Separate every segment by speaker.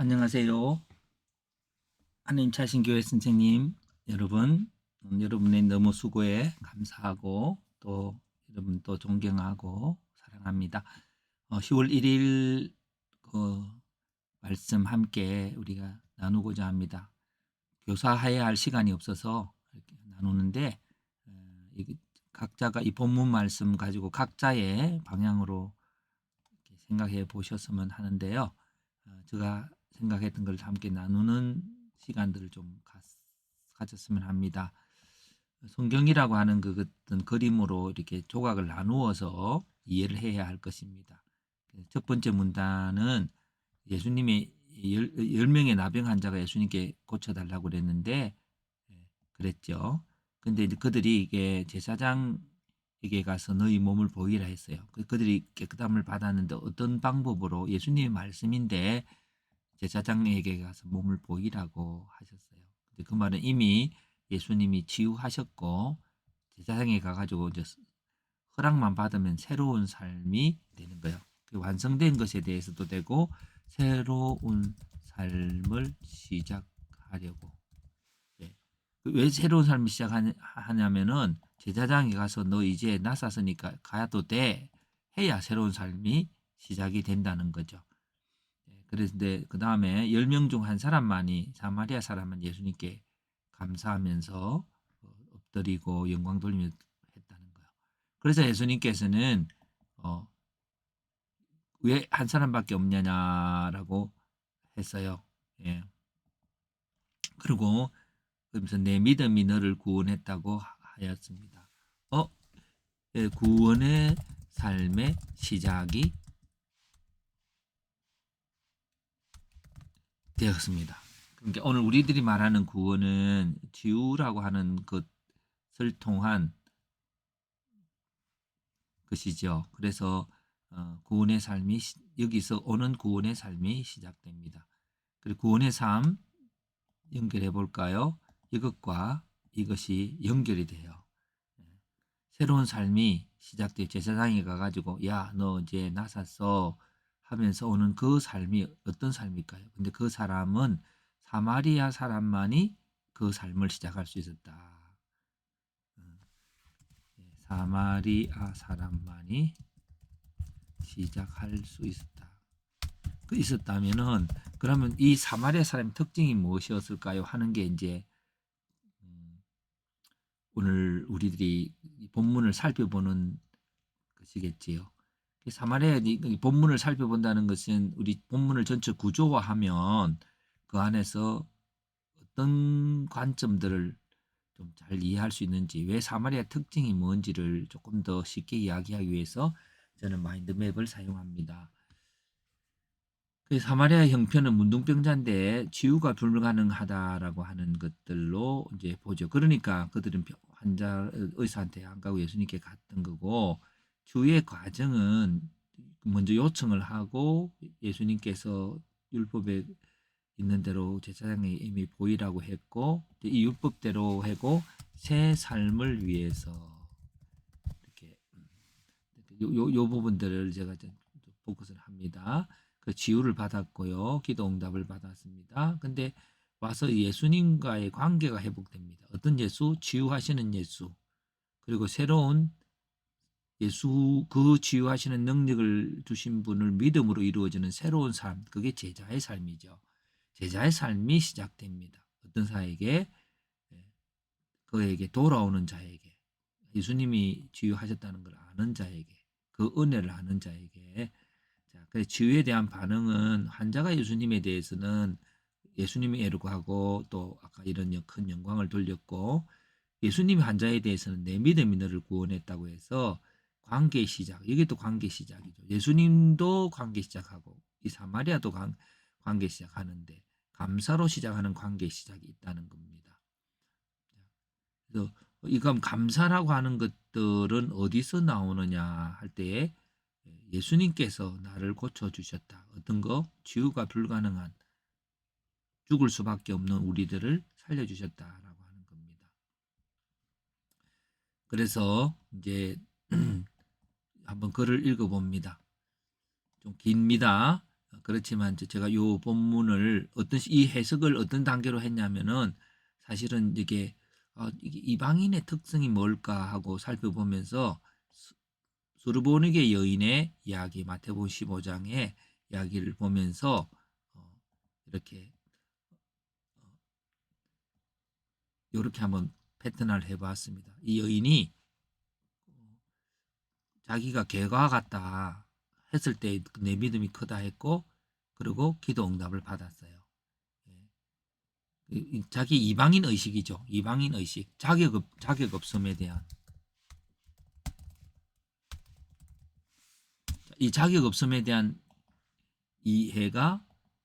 Speaker 1: 안녕하세요. 하나님 차신 교회 선생님 여러분, 음, 여러분의 너무 수고에 감사하고 또 여러분 또 존경하고 사랑합니다. 어, 10월 1일 그 말씀 함께 우리가 나누고자 합니다. 교사해야 할 시간이 없어서 나누는데 어, 각자가 이 본문 말씀 가지고 각자의 방향으로 생각해 보셨으면 하는데요. 어, 제가 생각했던 걸 함께 나누는 시간들을 좀 가, 가졌으면 합니다. 성경이라고 하는 그 어떤 그림으로 이렇게 조각을 나누어서 이해를 해야 할 것입니다. 첫 번째 문단은 예수님이 열, 열 명의 나병 환자가 예수님께 고쳐달라고 그랬는데 예, 그랬죠. 근데 이제 그들이 이게 제사장에게 가서 너희 몸을 보이라 했어요. 그- 그들이 깨끗함을 받았는데 어떤 방법으로 예수님의 말씀인데 제사장에게 가서 몸을 보이라고 하셨어요. 근데 그 말은 이미 예수님이 치유하셨고 제사장에 가가지고 이제 허락만 받으면 새로운 삶이 되는 거예요. 그 완성된 것에 대해서도 되고 새로운 삶을 시작하려고. 예. 그왜 새로운 삶을 시작하냐면은 제사장에 가서 너 이제 나섰으니까 가도 돼 해야 새로운 삶이 시작이 된다는 거죠. 예, 그런데 그 다음에 열명중 한 사람만이 사마리아 사람은 예수님께 감사하면서 어, 엎드리고 영광 돌리며 했다는 거예요. 그래서 예수님께서는 어, 왜 한 사람밖에 없냐라고 했어요. 예. 그리고 그러면서 내 믿음이 너를 구원했다고 하- 하였습니다. 어, 예, 구원의 삶의 시작이 되었습니다. 그러니까 오늘 우리들이 말하는 구원은 지우라고 하는 것을 통한 것이죠. 그래서 어, 구원의 삶이 시- 여기서 오는 구원의 삶이 시작됩니다. 그리고 구원의 삶 연결해 볼까요? 이것과 이것이 연결이 돼요. 예. 새로운 삶이 시작돼 제사장에 가가지고 야 너 이제 나섰어 하면서 오는 그 삶이 어떤 삶일까요? 근데 그 사람은 사마리아 사람만이 그 삶을 시작할 수 있었다. 음, 예, 사마리아 사람만이 시작할 수 있었다. 그 있었다면은 그러면 이 사마리아 사람의 특징이 무엇이었을까요? 하는 게 이제 음, 오늘 우리들이 이 본문을 살펴보는 것이겠지요. 그 사마리아 이- 이 본문을 살펴본다는 것은 우리 본문을 전체 구조화하면 그 안에서 어떤 관점들을 좀 잘 이해할 수 있는지 왜 사마리아 특징이 뭔지를 조금 더 쉽게 이야기하기 위해서 저는 마인드맵을 사용합니다. 그 사마리아 형편은 문둥병자인데 치유가 불가능하다라고 하는 것들로 이제 보죠. 그러니까 그들은 병- 환자 의사한테 안 가고 예수님께 갔던 거고 주의 과정은 먼저 요청을 하고 예수님께서 율법에 있는 대로 제사장에 이미 보이라고 했고 이 율법대로 하고 새 삶을 위해서 이렇게 음, 요, 요, 요 부분들을 제가 좀 포커스를 합니다. 그 지유를 받았고요. 기도 응답을 받았습니다. 근데 와서 예수님과의 관계가 회복됩니다. 어떤 예수? 치유하시는 예수. 그리고 새로운 예수 그 치유하시는 능력을 주신 분을 믿음으로 이루어지는 새로운 삶. 그게 제자의 삶이죠. 제자의 삶이 시작됩니다. 어떤 사에게 예, 그에게 돌아오는 자에게 예수님이 치유하셨다는 걸 아는 자에게 그 은혜를 아는 자에게 자, 그 치유에 대한 반응은 환자가 예수님에 대해서는 예수님이 애르고 하고 또 아까 이런 여- 큰 영광을 돌렸고 예수님이 환자에 대해서는 내 믿음이 너를 구원했다고 해서 관계 시작 이게 또 관계 시작이죠. 예수님도 관계 시작하고 이 사마리아도 관, 관계 시작하는데 감사로 시작하는 관계 시작이 있다는 겁니다. 그래서 이건 감사라고 하는 것들은 어디서 나오느냐 할 때에 예수님께서 나를 고쳐 주셨다. 어떤 거 치유가 불가능한 죽을 수밖에 없는 우리들을 살려 주셨다라고 하는 겁니다. 그래서 이제 한번 글을 읽어 봅니다. 좀 깁니다. 어, 그렇지만 제가 요 본문을 어떤 시- 이 해석을 어떤 단계로 했냐면은 사실은 이게 어, 이게 이방인의 특성이 뭘까 하고 살펴보면서 수- 수르보니게 여인의 이야기 마태복음 15장의 이야기를 보면서 어, 이렇게 이렇게 한번 패턴을 해봤습니다. 이 여인이 어, 자기가 개가 같다 했을 때 내 믿음이 크다 했고 그리고 기도 응답을 받았어요. 예. 자기 이방인 의식이죠. 이방인 의식, 자격 없, 자격 없음에 대한 자, 이 자격 없음에 대한 이해가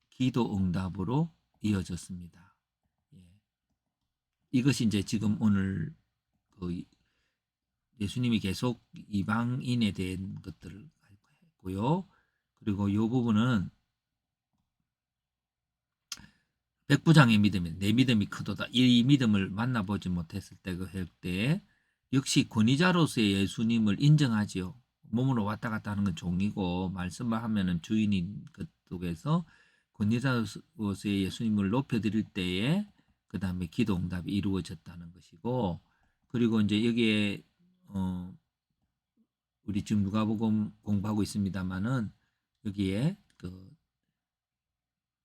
Speaker 1: 기도 응답으로 이어졌습니다. 예. 이것이 이제 지금 오늘 그 예수님이 계속 이방인에 대한 것들을 했고요. 그리고 이 부분은 백부장의 믿음이 내 믿음이 크도다. 이 믿음을 만나보지 못했을 때그 역시 권위자로서의 예수님을 인정하지요. 몸으로 왔다 갔다 하는 건 종이고 말씀만 하면은 주인인 그쪽에서 권위자로서의 예수님을 높여드릴 때에 그 다음에 기도 응답이 이루어졌다는 것이고 그리고 이제 여기에 어 우리 지금 누가복음 공부하고 있습니다만은 여기에 그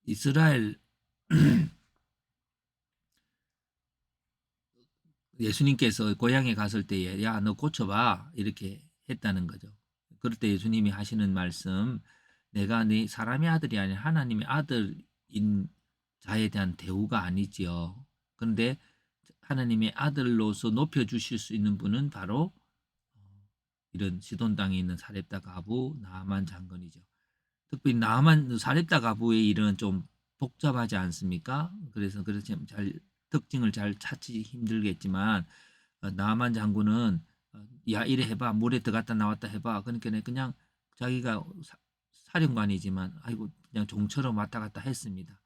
Speaker 1: 이스라엘 예수님께서 고향에 갔을 때에 야 너 고쳐봐 이렇게 했다는 거죠. 그럴 때 예수님이 하시는 말씀 내가 네 사람의 아들이 아닌 하나님의 아들인 자에 대한 대우가 아니지요. 그런데 하나님의 아들로서 높여 주실 수 있는 분은 바로 어, 이런 시돈 땅에 있는 사렙다 가부 나만 장건이죠. 특별히 나만 사렙다 가부의 일은 좀 복잡하지 않습니까? 그래서 그렇지 잘 특징을 잘 찾기 힘들겠지만 어, 나만 장군은 어, 야 이래 해봐 물에 들어갔다 나왔다 해봐 그러니까 그냥 자기가 사, 사령관이지만 아이고 그냥 종처럼 왔다 갔다 했습니다.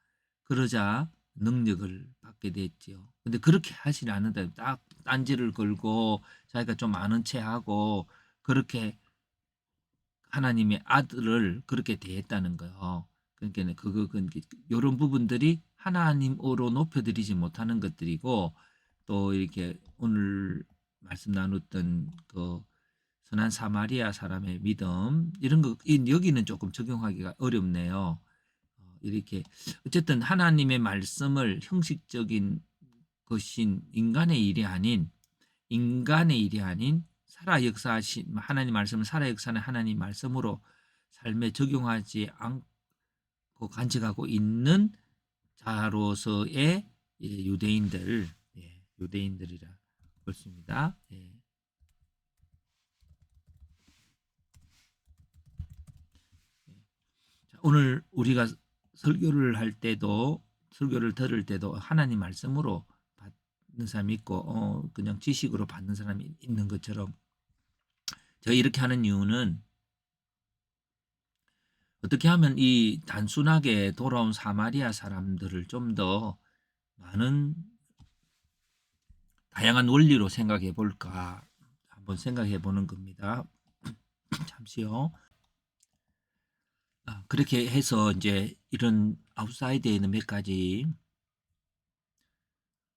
Speaker 1: 그러자 능력을 받게 됐지요. 근데 그렇게 하지 않는다. 딱 딴지를 걸고 자기가 좀 아는 체 하고 그렇게 하나님의 아들을 그렇게 대했다는 거예요. 그러니까 그거 그 이런 부분들이 하나님으로 높여드리지 못하는 것들이고 또 이렇게 오늘 말씀 나눴던 그 선한 사마리아 사람의 믿음 이런 거 이- 여기는 조금 적용하기가 어렵네요. 어, 이렇게 어쨌든 하나님의 말씀을 형식적인 것인 인간의 일이 아닌 인간의 일이 아닌 살아 역사하신 하나님 말씀을 살아 역사하는 하나님 말씀으로 삶에 적용하지 않고 간직하고 있는 자로서의 예, 유대인들 예, 유대인들이라 그렇습니다. 예. 자, 오늘 우리가 설교를 할 때도 설교를 들을 때도 하나님 말씀으로 받는 사람이 있고 어, 그냥 지식으로 받는 사람이 있는 것처럼 제가 이렇게 하는 이유는 어떻게 하면 이 단순하게 돌아온 사마리아 사람들을 좀 더 많은 다양한 원리로 생각해 볼까 한번 생각해 보는 겁니다. 잠시요. 아, 그렇게 해서 이제 이런 아웃사이드에 있는 몇 가지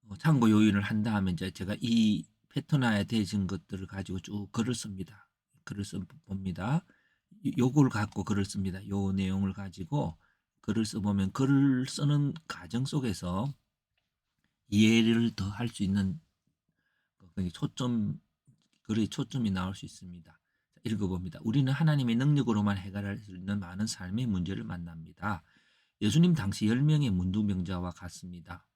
Speaker 1: 어, 참고 요인을 한 다음에 이제 제가 이 패턴화에 대해진 것들을 가지고 쭉 글을 씁니다. 글을 써 봅니다. 요- 요걸 갖고 글을 씁니다. 요 내용을 가지고 글을 써보면 글을 쓰는 과정 속에서 이해를 더 할 수 있는 그 초점 글의 초점이 나올 수 있습니다. 자, 읽어봅니다. 우리는 하나님의 능력으로만 해결할 수 있는 많은 삶의 문제를 만납니다. 예수님 당시 10명의 문둥병자와 같습니다.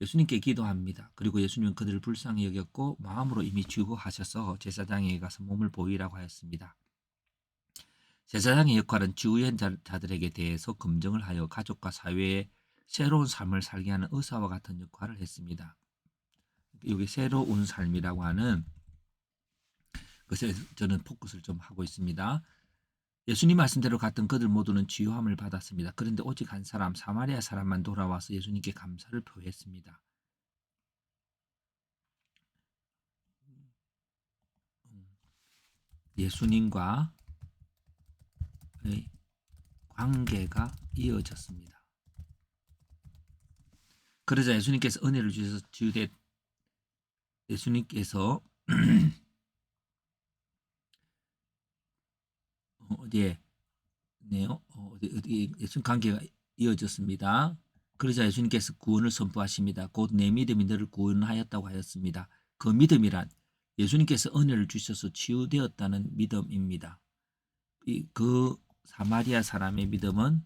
Speaker 1: 예수님께 기도합니다. 그리고 예수님은 그들을 불쌍히 여겼고 마음으로 이미 주고하셔서 제사장에게 가서 몸을 보이라고 하였습니다. 제사장의 역할은 주의한 자- 자들에게 대해서 검증을 하여 가족과 사회에 새로운 삶을 살게 하는 의사와 같은 역할을 했습니다. 여기 새로운 삶이라고 하는 것에 저는 포커스를 좀 하고 있습니다. 예수님 말씀대로 갔던 그들 모두는 치유함을 받았습니다. 그런데 오직 한 사람 사마리아 사람만 돌아와서 예수님께 감사를 표했습니다. 예수님과 관계가 이어졌습니다. 그러자 예수님께서 은혜를 주셔서 주되 예수님께서 어, 어디에 네요 어, 어디 예수님 관계가 이어졌습니다. 그러자 예수님께서 구원을 선포하십니다. 곧 내 믿음이 너를 구원하였다고 하였습니다. 그 믿음이란 예수님께서 은혜를 주셔서 치유되었다는 믿음입니다. 이, 그 사마리아 사람의 믿음은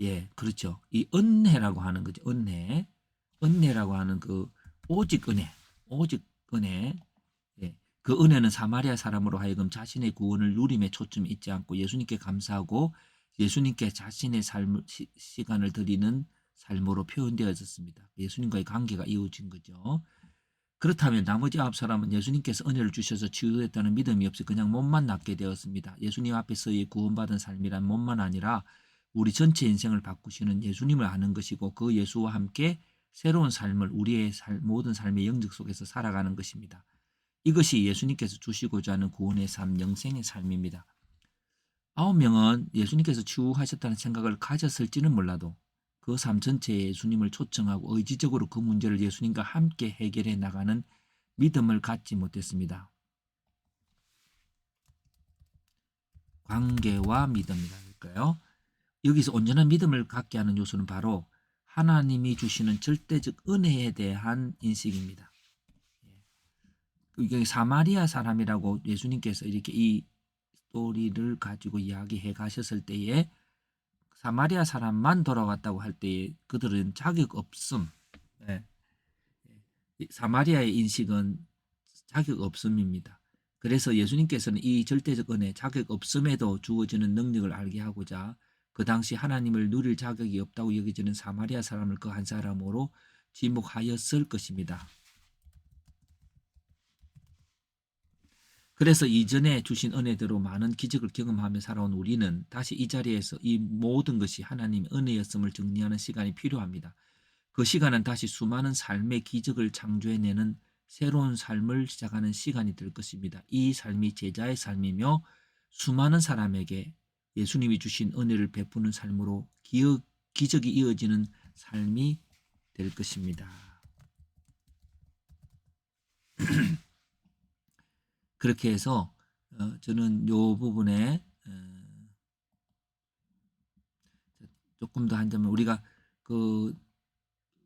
Speaker 1: 예, 그렇죠. 이 은혜라고 하는 거죠. 은혜. 은혜라고 하는 그 오직 은혜. 오직 은혜. 예. 그 은혜는 사마리아 사람으로 하여금 자신의 구원을 누림에 초점이 있지 않고 예수님께 감사하고 예수님께 자신의 삶 시, 시간을 드리는 삶으로 표현되어졌습니다. 예수님과의 관계가 이어진 거죠. 그렇다면 나머지 아홉 사람은 예수님께서 은혜를 주셔서 치유됐다는 믿음이 없이 그냥 몸만 낫게 되었습니다. 예수님 앞에서의 구원받은 삶이란 몸만 아니라 우리 전체 인생을 바꾸시는 예수님을 아는 것이고 그 예수와 함께 새로운 삶을 우리의 살, 모든 삶의 영적 속에서 살아가는 것입니다. 이것이 예수님께서 주시고자 하는 구원의 삶, 영생의 삶입니다. 아홉 명은 예수님께서 치유하셨다는 생각을 가졌을지는 몰라도 그 삶 전체에 예수님을 초청하고 의지적으로 그 문제를 예수님과 함께 해결해 나가는 믿음을 갖지 못했습니다. 관계와 믿음이랄까요? 여기서 온전한 믿음을 갖게 하는 요소는 바로 하나님이 주시는 절대적 은혜에 대한 인식입니다. 여기 사마리아 사람이라고 예수님께서 이렇게 이 스토리를 가지고 이야기해 가셨을 때에 사마리아 사람만 돌아왔다고 할 때에 그들은 자격 없음. 예. 사마리아의 인식은 자격 없음입니다. 그래서 예수님께서는 이 절대적 은혜, 자격 없음에도 주어지는 능력을 알게 하고자 그 당시 하나님을 누릴 자격이 없다고 여겨지는 사마리아 사람을 그 한 사람으로 지목하였을 것입니다. 그래서 이전에 주신 은혜대로 많은 기적을 경험하며 살아온 우리는 다시 이 자리에서 이 모든 것이 하나님의 은혜였음을 정리하는 시간이 필요합니다. 그 시간은 다시 수많은 삶의 기적을 창조해내는 새로운 삶을 시작하는 시간이 될 것입니다. 이 삶이 제자의 삶이며 수많은 사람에게 예수님이 주신 은혜를 베푸는 삶으로 기억, 기적이 이어지는 삶이 될 것입니다. 그렇게 해서 어, 저는 요 부분에 어, 조금 더 한 점은 우리가 그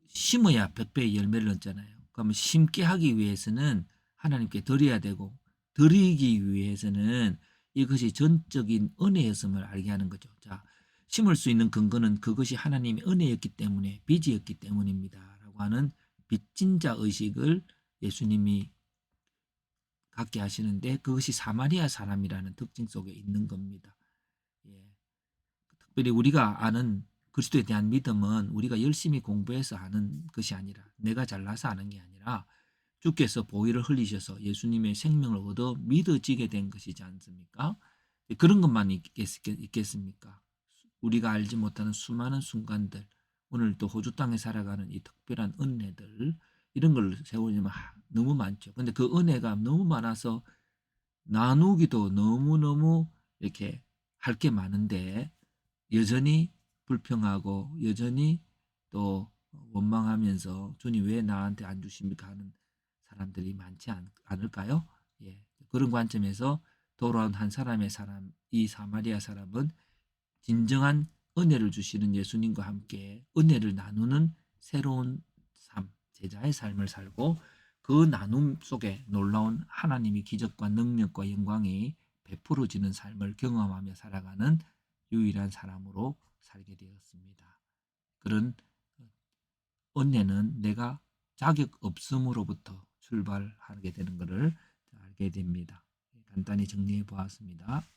Speaker 1: 심어야 백배의 열매를 얻잖아요. 그러면 심게 하기 위해서는 하나님께 드려야 되고 드리기 위해서는 이것이 전적인 은혜였음을 알게 하는 거죠. 자, 심을 수 있는 근거는 그것이 하나님의 은혜였기 때문에 빚이었기 때문입니다. 라고 하는 빚진 자 의식을 예수님이 갖게 하시는데 그것이 사마리아 사람이라는 특징 속에 있는 겁니다. 예. 특별히 우리가 아는 그리스도에 대한 믿음은 우리가 열심히 공부해서 하는 것이 아니라 내가 잘나서 하는 게 아니라 주께서 보혈을 흘리셔서 예수님의 생명을 얻어 믿어지게 된 것이지 않습니까? 그런 것만 있겠, 습니까 우리가 알지 못하는 수많은 순간들, 오늘 또 호주 땅에 살아가는 이 특별한 은혜들, 이런 걸 세우려면 너무 많죠. 근데 그 은혜가 너무 많아서 나누기도 너무너무 이렇게 할 게 많은데 여전히 불평하고 여전히 또 원망하면서 주님 왜 나한테 안 주십니까 하는 사람들이 많지 않, 을까요 예. 그런 관점에서 돌아온 한 사람의 사람, 이 사마리아 사람은 진정한 은혜를 주시는 예수님과 함께 은혜를 나누는 새로운 삶, 제자의 삶을 살고 그 나눔 속에 놀라운 하나님의 기적과 능력과 영광이 베풀어지는 삶을 경험하며 살아가는 유일한 사람으로 살게 되었습니다. 그런 은혜는 내가 자격 없음으로부터 출발하게 되는 것을 알게 됩니다. 간단히 정리해 보았습니다.